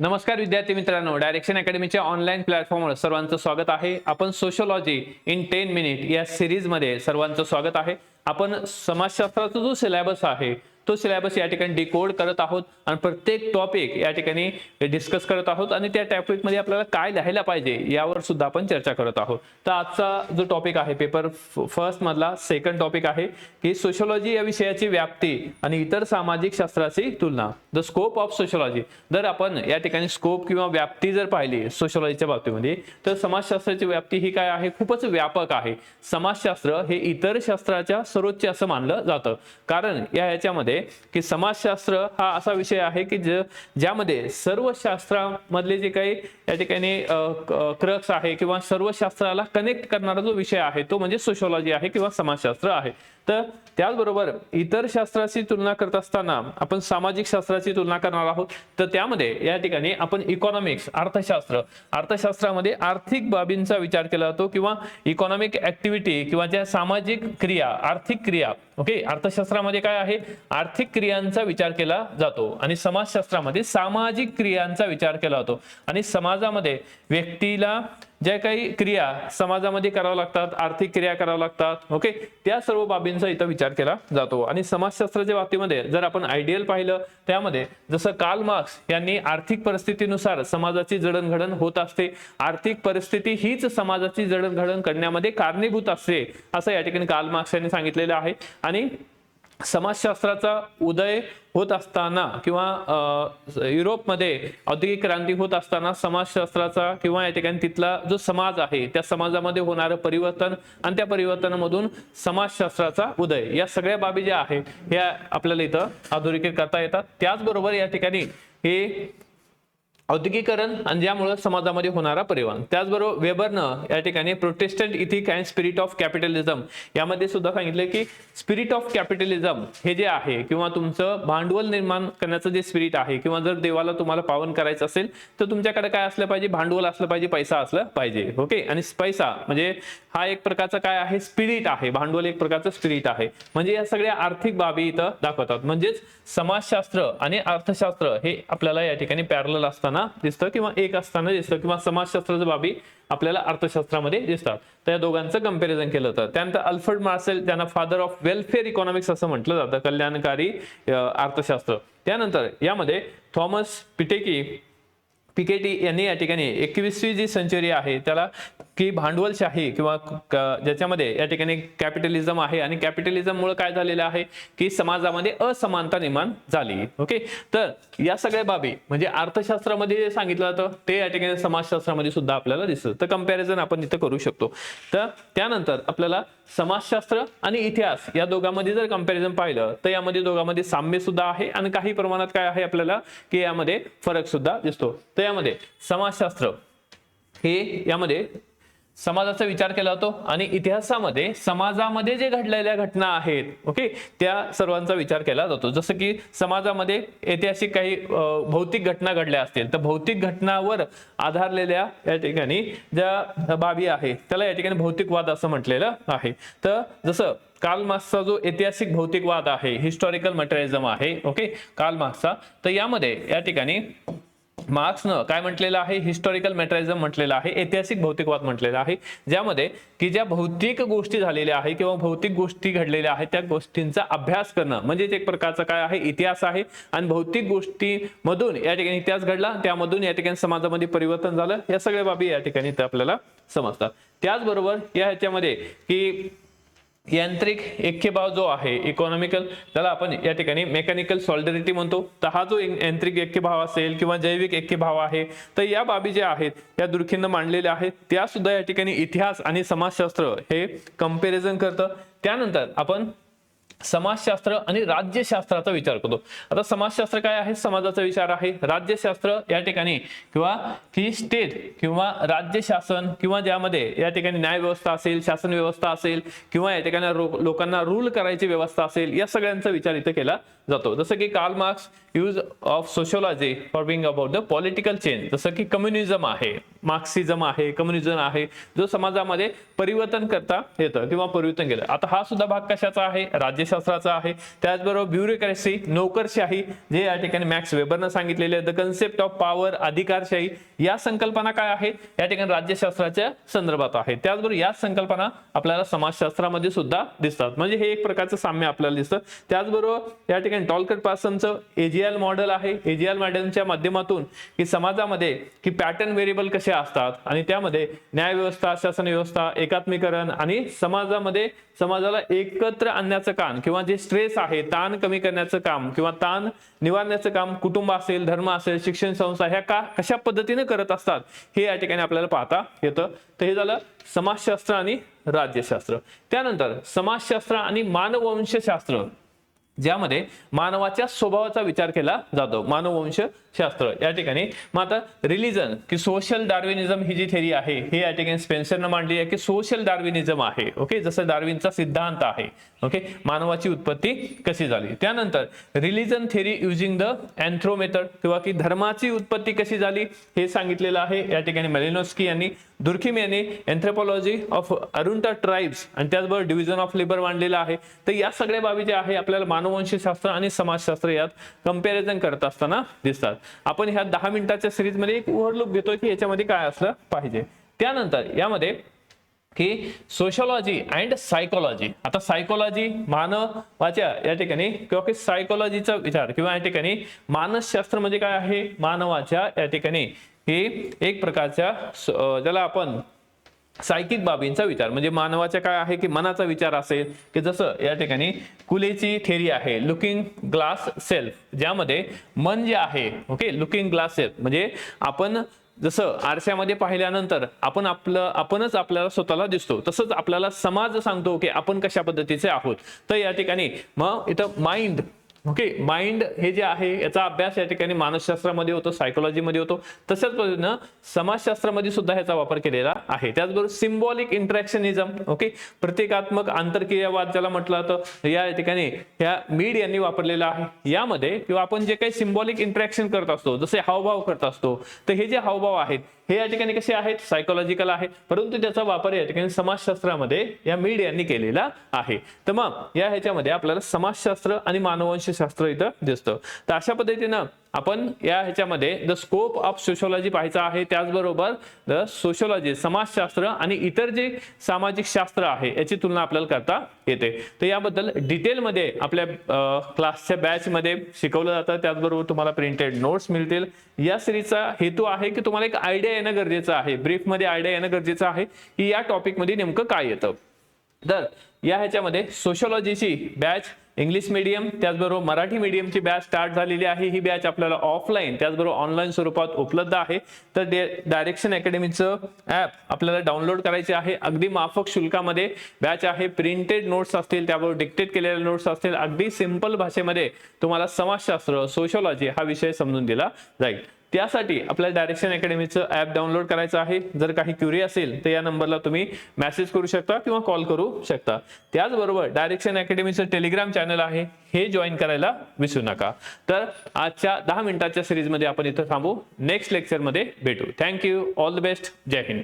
नमस्कार विद्यार्थी मित्रांनो डायरेक्शन अकॅडमीच्या ऑनलाईन प्लॅटफॉर्मवर सर्वांचं स्वागत आहे. आपण सोशोलॉजी इन टेन मिनिट या सिरीजमध्ये सर्वांचं स्वागत आहे. आपण समाजशास्त्राचा जो सिलेबस आहे तो सिलेबस या ठिकाणी डिकोड करत आहोत आणि प्रत्येक टॉपिक या ठिकाणी डिस्कस करत आहोत आणि त्या टॉपिकमध्ये आपल्याला काय लिहायला पाहिजे यावर सुद्धा आपण चर्चा करत आहोत. तर आजचा जो टॉपिक आहे पेपर फर्स्ट मधला सेकंड टॉपिक आहे की सोशोलॉजी या विषयाची व्याप्ती आणि इतर सामाजिक शास्त्राची तुलना. द स्कोप ऑफ सोशोलॉजी जर आपण या ठिकाणी स्कोप किंवा व्याप्ती जर पाहिली सोशोलॉजीच्या बाबतीमध्ये तर समाजशास्त्राची व्याप्ती ही काय आहे? खूपच व्यापक आहे. समाजशास्त्र हे इतर शास्त्राच्या सर्वोच्च असं मानलं जातं. कारण या ह्याच्यामध्ये की समाजशास्त्र हा असा विषय आहे की ज ज्यामध्ये सर्व शास्त्रामधले जे काही या ठिकाणी क्रक्स आहे किंवा सर्व शास्त्राला कनेक्ट करणारा जो विषय आहे तो म्हणजे सोशोलॉजी आहे किंवा समाजशास्त्र आहे. तर त्याचबरोबर इतर शास्त्राची तुलना करत असताना आपण सामाजिक शास्त्राची तुलना करणार आहोत. तर त्यामध्ये या ठिकाणी आपण इकॉनॉमिक्स अर्थशास्त्र अर्थशास्त्रामध्ये आर्थिक बाबींचा विचार केला जातो किंवा इकॉनॉमिक ऍक्टिव्हिटी किंवा ज्या सामाजिक क्रिया आर्थिक क्रिया ओके अर्थशास्त्रामध्ये काय आहे? आर्थिक क्रियांचा विचार केला जातो आणि समाजशास्त्रामध्ये सामाजिक क्रियांचा विचार केला जातो आणि समाजामध्ये व्यक्तीला ज्या काही क्रिया समाजामध्ये कराव्या लागतात आर्थिक क्रिया कराव्या लागतात ओके त्या सर्व बाबींचा इथं विचार केला जातो. आणि समाजशास्त्राच्या बाबतीमध्ये जर आपण आयडियल पाहिलं त्यामध्ये जसं कार्ल मार्क्स यांनी आर्थिक परिस्थितीनुसार समाजाची जडणघडण होत असते. आर्थिक परिस्थिती हीच समाजाची जडणघडण करण्यामध्ये कारणीभूत असते असं या ठिकाणी कार्ल मार्क्स यांनी सांगितलेलं आहे. आणि समाजशास्त्राचा उदय होत असताना किंवा युरोपमध्ये औद्योगिक क्रांती होत असताना समाजशास्त्राचा किंवा या ठिकाणी तिथला जो समाज आहे त्या समाजामध्ये होणारं परिवर्तन आणि त्या परिवर्तनामधून समाजशास्त्राचा उदय. या सगळ्या बाबी ज्या आहेत ह्या आपल्याला इथं अधोरेखित करता येतात. त्याचबरोबर या ठिकाणी हे औद्योगिकरण आणि ज्यामुळे समाजामध्ये होणारा परिवहन. त्याचबरोबर वेबरनं या ठिकाणी Protestant ethic and spirit of capitalism यामध्ये सुद्धा सांगितलं की स्पिरिट ऑफ कॅपिटलिझम हे जे आहे किंवा तुमचं भांडवल निर्माण करण्याचं जे स्पिरिट आहे किंवा जर देवाला तुम्हाला पावन करायचं असेल तर तुमच्याकडे काय असलं पाहिजे? भांडवल असलं पाहिजे पैसा असलं पाहिजे. ओके? आणि पैसा म्हणजे हा एक प्रकारचा काय आहे? स्पिरिट आहे. भांडवल एक प्रकारचं स्पिरिट आहे. म्हणजे या सगळ्या आर्थिक बाबी इथं दाखवतात. म्हणजेच समाजशास्त्र आणि अर्थशास्त्र हे आपल्याला या ठिकाणी पॅरल असताना दिसतं किंवा एक असताना दिसतं किंवा समाजशास्त्राच्या बाबी आपल्याला अर्थशास्त्रामध्ये दिसतात. तर या दोघांचं कंपॅरिझन केलं होतं त्यानंतर अल्फर्ड मार्सेल त्यांना फादर ऑफ वेलफेअर इकॉनॉमिक्स असं म्हटलं जातं कल्याणकारी अर्थशास्त्र. त्यानंतर यामध्ये थॉमस पिटेकी पिकेटी यांनी या ठिकाणी एकवीसवी जी सेंचुरी आहे त्याला की भांडवलशाही किंवा ज्याच्यामध्ये या ठिकाणी कॅपिटलिझम आहे आणि कॅपिटलिझममुळे काय झालेलं आहे? की समाजामध्ये असमानता निर्माण झाली. ओके तर या सगळ्या बाबी म्हणजे अर्थशास्त्रामध्ये जे सांगितलं जातं ते या ठिकाणी समाजशास्त्रामध्ये सुद्धा आपल्याला दिसतं. तर कंपॅरिझन आपण इथं करू शकतो. तर त्यानंतर आपल्याला समाजशास्त्र आणि इतिहास या दोघांमध्ये जर कंपॅरिझन पाहिलं तर यामध्ये दोघांमध्ये साम्य सुद्धा आहे आणि काही प्रमाणात काय आहे आपल्याला की यामध्ये फरक सुद्धा दिसतो. तर यामध्ये समाजशास्त्र. हे यामध्ये समाजाचा विचार केला जातो आणि इतिहासामध्ये समाजामध्ये जे घडलेल्या घटना आहेत ओके त्या सर्वांचा विचार केला जातो. जसं की समाजामध्ये ऐतिहासिक काही भौतिक घटना घडल्या असतील तर भौतिक घटनावर आधारलेल्या या ठिकाणी ज्या बाबी आहे त्याला या ठिकाणी भौतिकवाद असं म्हटलेलं आहे. तर जसं कार्ल मार्क्सचा जो ऐतिहासिक भौतिकवाद आहे हिस्टॉरिकल मटेरियलिझम आहे ओके कार्ल मार्क्सचा तर यामध्ये या ठिकाणी मार्क्सनं काय म्हटलेलं आहे? हिस्टॉरिकल मॅटरिझम म्हटलेलं आहे ऐतिहासिक भौतिकवाद म्हटलेला आहे ज्यामध्ये की ज्या भौतिक गोष्टी झालेल्या आहे किंवा भौतिक गोष्टी घडलेल्या आहेत त्या गोष्टींचा अभ्यास करणं म्हणजेच एक प्रकारचा काय आहे? इतिहास आहे. आणि भौतिक गोष्टीमधून या ठिकाणी इतिहास घडला त्यामधून या ठिकाणी समाजामध्ये परिवर्तन झालं. या सगळ्या बाबी या ठिकाणी ते आपल्याला समजतात. त्याचबरोबर या ह्याच्यामध्ये की यांत्रिक ऐक्यभाव जो आहे इकॉनॉमिकल त्याला आपण या ठिकाणी मेकॅनिकल सॉलिडरिटी म्हणतो. तर हा जो यांत्रिक ऐक्यभाव असेल किंवा जैविक ऐक्यभाव आहे तर या बाबी ज्या आहेत या दुर्खीनं मांडलेल्या आहेत त्या सुद्धा या ठिकाणी इतिहास आणि समाजशास्त्र हे कंपॅरिझन करतं. त्यानंतर आपण समाजशास्त्र आणि राज्यशास्त्राचा विचार करतो. आता समाजशास्त्र काय आहे? समाजाचा विचार आहे. राज्यशास्त्र या ठिकाणी किंवा की स्टेट किंवा राज्य शासन किंवा ज्यामध्ये या ठिकाणी न्याय व्यवस्था असेल शासन व्यवस्था असेल किंवा या ठिकाणी लोकांना रूल करायची व्यवस्था असेल या सगळ्यांचा विचार इथं केला जातो. जसं की Karl Marx use of sociology for being about the political change जसं की कम्युनिझम आहे मार्क्सिझम आहे कम्युनिझम आहे जो समाजामध्ये परिवर्तन करता येतं किंवा परिवर्तन केलं. आता हा सुद्धा भाग कशाचा आहे? राज्य राज्यशास्त्राचा आहे. त्याचबरोबर ब्युरोक्रॅसी नोकरशाही जे या ठिकाणी मॅक्स वेबरनं सांगितलेले द कन्सेप्ट ऑफ पॉवर अधिकारशाही या संकल्पना काय आहेत या ठिकाणी राज्यशास्त्राच्या संदर्भात आहे. त्याचबरोबर या संकल्पना आपल्याला समाजशास्त्रामध्ये सुद्धा दिसतात. म्हणजे हे एक प्रकारचं साम्य आपल्याला दिसतं. त्याचबरोबर या ठिकाणी टॉलकट पासनचं एजीएल मॉडेल आहे. एजीएल मॉडेलच्या माध्यमातून की समाजामध्ये की पॅटर्न व्हेरिएबल कसे असतात? आणि त्यामध्ये न्याय व्यवस्था शासन व्यवस्था एकात्मीकरण आणि समाजामध्ये समाजाला एकत्र आणण्याचं काम किंवा जे स्ट्रेस आहे ताण कमी करण्याचं काम किंवा ताण निवारण्याचं काम कुटुंब असेल धर्म असेल शिक्षण संस्था ह्या का कशा पद्धतीने करत असतात हे या ठिकाणी आपल्याला पाहता येतं. तर हे झालं समाजशास्त्र आणि राज्यशास्त्र. त्यानंतर समाजशास्त्र आणि मानववंशशास्त्र ज्यामध्ये मानवाच्या स्वभावाचा विचार केला जातो. मानववंश शास्त्र. या ठिकाणी मग आता रिलिजन की सोशल डार्विनिझम ही जी थेरी आहे हे या ठिकाणी स्पेन्सरनं मांडली आहे की सोशल डार्विनिझम आहे. ओके जसं डार्विनचा सिद्धांत आहे. ओके मानवाची उत्पत्ती कशी झाली? त्यानंतर religion theory using the anthro method किंवा की धर्माची उत्पत्ती कशी झाली हे सांगितलेलं आहे. या ठिकाणी मेलिनोस्की यांनी दुर्खिम यांनी एन्थ्रोपॉलॉजी ऑफ अरुंटा ट्राईब्स आणि त्याचबरोबर डिव्हिजन ऑफ लेबर मांडलेलं आहे. तर या सगळ्या बाबी ज्या आहे आपल्याला मानववंशशास्त्र आणि समाजशास्त्र यात कंपॅरिझन करत असताना दिसतात. आपण ह्या दहा मिनिटाच्या सिरीजमध्ये एक ओव्हरलुक घेतोय की याच्यामध्ये काय असलं पाहिजे. त्यानंतर यामध्ये की सोशोलॉजी अँड सायकोलॉजी. आता सायकोलॉजी मानवाच्या या ठिकाणी किंवा की सायकोलॉजीचा विचार किंवा या ठिकाणी मानसशास्त्र म्हणजे काय आहे? मानवाच्या या ठिकाणी हे एक प्रकारच्या ज्याला आपण सायकिक बाबींचा विचार म्हणजे मानवाच्या काय आहे की मनाचा विचार असेल की जसं या ठिकाणी कुलेची थेरी आहे लुकिंग ग्लास सेल्फ ज्यामध्ये मन जे आहे ओके लुकिंग ग्लास सेल्फ म्हणजे आपण जसं आरशामध्ये पाहिल्यानंतर आपण आपलं आपणच आपल्याला स्वतःला दिसतो तसंच आपल्याला समाज सांगतो की आपण कशा पद्धतीचे आहोत. तर या ठिकाणी मग इथं माइंड ओके माइंड हे जे आहे याचा अभ्यास या ठिकाणी मानसशास्त्रामध्ये होतो सायकोलॉजीमध्ये होतो. तशाच पद्धतीनं समाजशास्त्रामध्ये सुद्धा ह्याचा वापर केलेला आहे. त्याचबरोबर सिम्बॉलिक इंट्रॅक्शनिझम ओके प्रतिकात्मक आंतरक्रियावाद ज्याला म्हटलं जातं या ठिकाणी ह्या मीड यांनी वापरलेला आहे. यामध्ये किंवा आपण जे काही सिम्बॉलिक इंट्रॅक्शन करत असतो जसे हावभाव करत असतो तर हे जे हावभाव आहेत हे या ठिकाणी कसे आहेत? सायकोलॉजिकल आहे परंतु त्याचा वापर या ठिकाणी समाजशास्त्रामध्ये या मीड यांनी केलेला आहे. तर मग या ह्याच्यामध्ये आपल्याला समाजशास्त्र आणि मानववंशशास्त्र इथं दिसतं. तर अशा पद्धतीनं आपण या ह्याच्यामध्ये द स्कोप ऑफ सोशोलॉजी पाहायचा आहे. त्याचबरोबर द सोशोलॉजी समाजशास्त्र आणि इतर जे सामाजिक शास्त्र आहे याची तुलना आपल्याला करता येते. तर याबद्दल डिटेलमध्ये आपल्या क्लासच्या बॅचमध्ये शिकवलं जातं. त्याचबरोबर तुम्हाला प्रिंटेड नोट्स मिळतील. या सिरीजचा हेतू आहे की तुम्हाला एक आयडिया येणं गरजेचं आहे. ब्रीफमध्ये आयडिया येणं गरजेचं आहे की या टॉपिकमध्ये नेमकं काय येतं. तर या ह्याच्यामध्ये सोशोलॉजीची बॅच इंग्लिश मीडियम त्याचबरोबर मराठी मीडियमची बॅच स्टार्ट झालेली आहे. ही बॅच आपल्याला ऑफलाईन त्याचबरोबर ऑनलाईन स्वरूपात उपलब्ध आहे. तर डायरेक्शन अकॅडमीचं ॲप आपल्याला डाउनलोड करायचे आहे. अगदी माफक शुल्कामध्ये बॅच आहे. प्रिंटेड नोट्स असतील त्याबरोबर डिक्टेट केलेले नोट्स असतील. अगदी सिंपल भाषेमध्ये तुम्हाला समाजशास्त्र सोशोलॉजी हा विषय समजून दिला जाईल. त्यासाठी आपल्याला डायरेक्शन अकॅडमीचं ॲप डाउनलोड करायचं आहे. जर काही क्युरी असेल तर या नंबरला तुम्ही मेसेज करू शकता किंवा कॉल करू शकता. त्याचबरोबर डायरेक्शन अकॅडमीचं टेलिग्राम चॅनल आहे. हे जॉईन करायला विसरू नका. तर आजच्या दहा मिनिटाच्या सिरीजमध्ये आपण इथं थांबू. नेक्स्ट लेक्चरमध्ये भेटू. Thank you all the best Jai Hind.